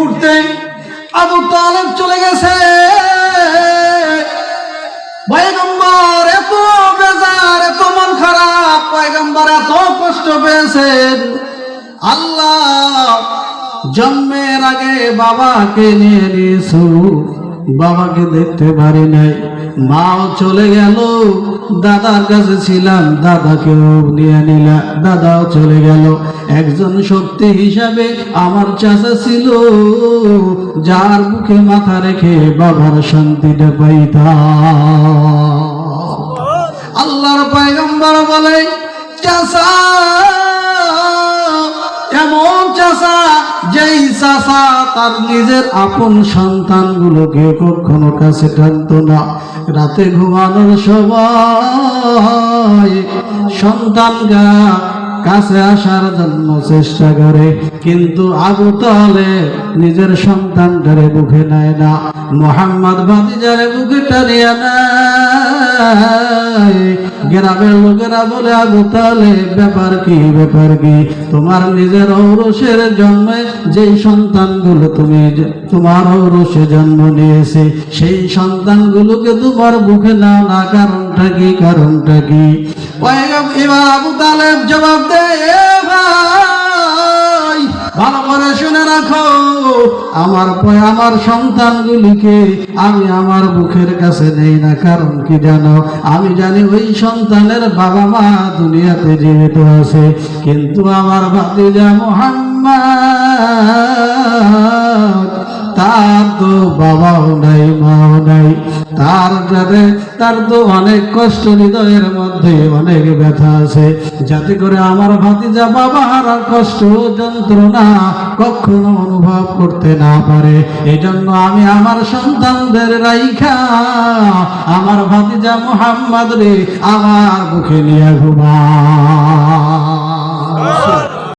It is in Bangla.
মুহূর্তে আবু তালেব চলে গেছে। পয়গম্বর এত বেজার, এত মন খারাপ, পয়গম্বর এত কষ্ট পেয়েছেন। আল্লাহ জন্মের আগে বাবাকে নিয়ে নিয়েছো বাবাকে দেখতে পারি নাই। মাও চলে গেল। দাদার কাছে ছিলাম, দাদাকেও নিয়ে নিলাম। দাদাও চলে গেল। একজন শক্তি হিসাবে আমার চাচা ছিল। যার মুখে মাথা রেখে বাবার শান্তিটা পাইতাম। আল্লাহর পয়গম্বর বলে চাষা চাষা তার নিজের আপন সন্তানগুলোকে কখনো কাছে টানতো না। রাতে ঘুমানোর সময় সন্তানরা কাছে আসার জন্য চেষ্টা করে, কিন্তু আবু তাহলে নিজের সন্তানটারে বুকে নেয় না। মোহাম্মদ ভাতিজারে বুকে টানিয়া নেয়। গ্রামের লোকেরা বলে, আবু তাহলে ব্যাপার কি ব্যাপার কি? তোমার নিজের ঔরসের জন্মে যেই সন্তানগুলো তুমি তোমার ঔরসে জন্ম নিয়েছে, সেই সন্তানগুলোকে তোমার বুকে নাও না, কারণটা কি কারণটা কি? এবার আবু তালেব জবাব দেয় আমার পয়- আমার সন্তানগুলিকে আমি আমার বুকের কাছে নেই না, কারণ কি জানো? আমি জানি ওই সন্তানের বাবা মা দুনিয়াতে জীবিত আছে। কিন্তু আমার ভাতিজা মোহাম্মদ, তার তো বাবাও নাই, মাও নাই। তার যাতে তার তো অনেক কষ্ট হৃদয়ের মধ্যে অনেক ব্যথা আছে। যাতে করে আমার ভাতিজা বাবা হারার কষ্ট, যন্ত্রণা কখনো অনুভব করতে না পারে। এই জন্য আমি আমার সন্তানদের রাইখা, আমার ভাতিজা মোহাম্মদ রে, আমার বুকে নিয়ে ঘুমা